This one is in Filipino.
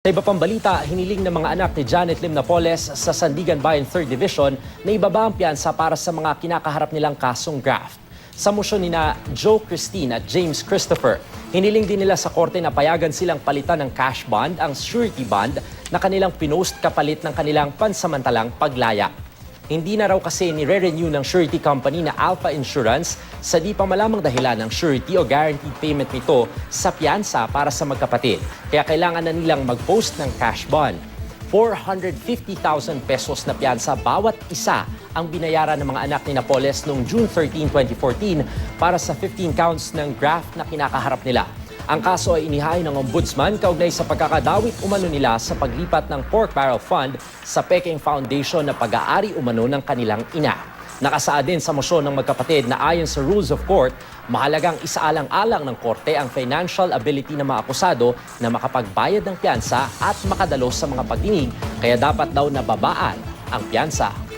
Sa iba pang balita, hiniling ng mga anak ni Janet Lim Napoles sa Sandigan Bayan 3rd Division na ibaba ang piyansa para sa mga kinakaharap nilang kasong graft. Sa motion ni na Joe Christine at James Christopher, hiniling din nila sa korte na payagan silang palitan ng cash bond ang surety bond na kanilang pinost kapalit ng kanilang pansamantalang paglaya. Hindi na raw kasi nire-renew ng surety company na Alpha Insurance sa di pa malamang dahilan ng surety o guaranteed payment nito sa piyansa para sa magkapatid. Kaya kailangan na nilang mag-post ng cash bond. 450,000 pesos na piyansa bawat isa ang binayaran ng mga anak ni Napoles noong June 13, 2014 para sa 15 counts ng graft na kinakaharap nila. Ang kaso ay inihain ng ombudsman kaugnay sa pagkakadawit umano nila sa paglipat ng Pork Barrel Fund sa Peking Foundation na pag-aari umano ng kanilang ina. Nakasaad din sa mosyon ng magkapatid na ayon sa rules of court, mahalagang isaalang-alang ng korte ang financial ability ng mga akusado na makapagbayad ng piyansa at makadalo sa mga pagdinig, kaya dapat daw nababaan ang piyansa.